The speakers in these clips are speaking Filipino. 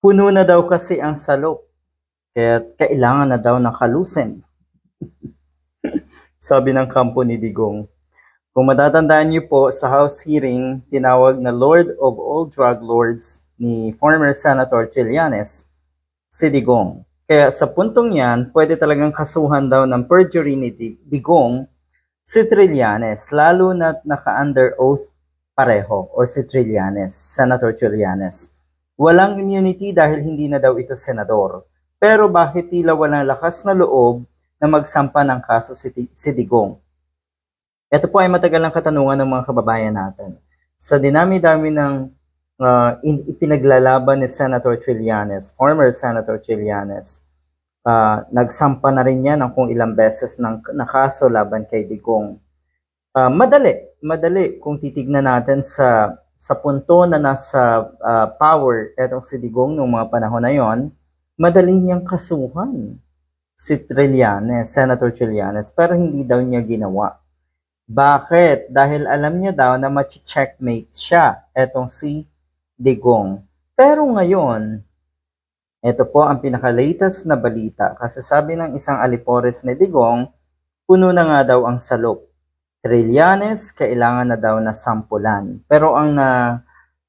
Puno na daw kasi ang salop. Kaya kailangan na daw ng kalusin. Sabi ng kampo ni Digong. Kung matatandaan niyo po sa House hearing, tinawag na Lord of all Drug Lords ni former Senator Trillanes si Digong. Kaya sa puntong yan, pwede talagang kasuhan daw ng perjury ni Di- Digong si Trillanes, lalo na naka-under oath pareho or si Trillanes, Senator Trillanes. Walang immunity dahil hindi na daw ito senador. Pero bakit tila walang lakas na loob na magsampa ng kaso si, Digong? Ito po ay matagal ng katanungan ng mga kababayan natin. Sa dinami-dami ng uh, in- ipinaglalaban ni Senator Trillanes, former Senator Trillanes, uh, nagsampa na rin yan ng kung ilang beses ng, na kaso laban kay Digong. Ah, madali, madali kung titignan natin sa sa punto na nasa ah, power etong si Digong noong mga panahon na yon, madali niyang kasuhan si Trillanes, Senator Trillanes, pero hindi daw niya ginawa. Bakit? Dahil alam niya daw na machi-checkmate siya, etong si Digong. Pero ngayon, ito po ang pinaka-latest na balita kasi sabi ng isang alipores ni Digong, puno na nga daw ang salop. Trillanes, kailangan na daw na sampulan. Pero ang na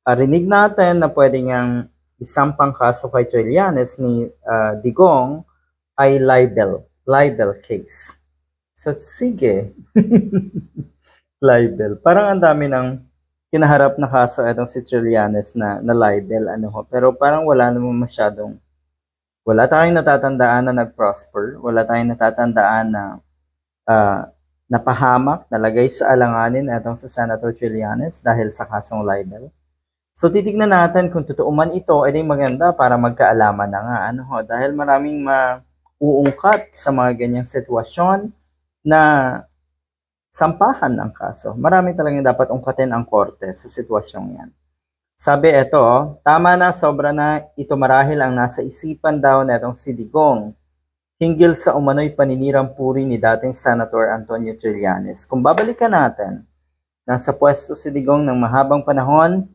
ah, rinig natin na pwede niyang isampang kaso kay Trillanes ni ah, Digong ay libel, libel case. So sige, libel. Parang ang dami ng kinaharap na kaso itong si Trillanes na, na libel. Ano ho. Pero parang wala naman masyadong, wala tayong natatandaan na nag-prosper. Wala tayong natatandaan na ah, napahamak, nalagay sa alanganin itong sa Senator Trillanes dahil sa kasong libel. So titignan natin kung totoo man ito, edi maganda para magkaalaman na nga. Ano ho, dahil maraming mauungkat sa mga ganyang sitwasyon na sampahan ng kaso. Marami talagang dapat ungkatin ang korte sa sitwasyong yan. Sabi ito, tama na, sobra na, ito marahil ang nasa isipan daw na itong si Digong hinggil sa umano'y paninirang puri ni dating Senator Antonio Trillanes. Kung babalikan natin, nasa pwesto si Digong ng mahabang panahon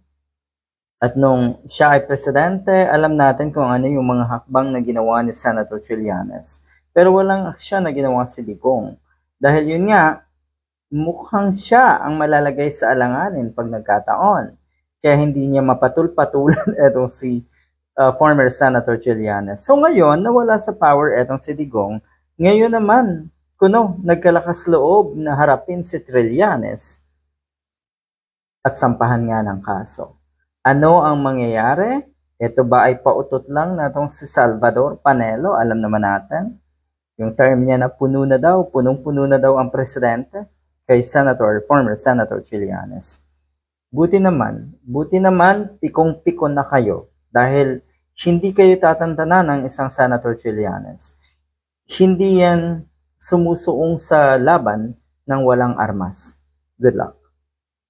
at nung siya ay presidente, alam natin kung ano yung mga hakbang na ginawa ni Senator Trillanes. Pero walang aksyon na ginawa si Digong. Dahil yun nga, mukhang siya ang malalagay sa alanganin pag nagkataon. Kaya hindi niya mapatul-patulan etong si uh, former Senator Trillanes. So ngayon, nawala sa power etong si Digong. Ngayon naman, kuno, nagkalakas loob na harapin si Trillanes at sampahan nga ng kaso. Ano ang mangyayari? Ito ba ay pautot lang na itong si Salvador Panelo? Alam naman natin. Yung term niya na puno na daw, punong-puno na daw ang presidente kay Senator, former Senator Trillanes. Buti naman, buti naman, pikong-piko na kayo dahil hindi kayo tatantanan ng isang Senator Trillanes. Hindi yan sumusuong sa laban ng walang armas. Good luck.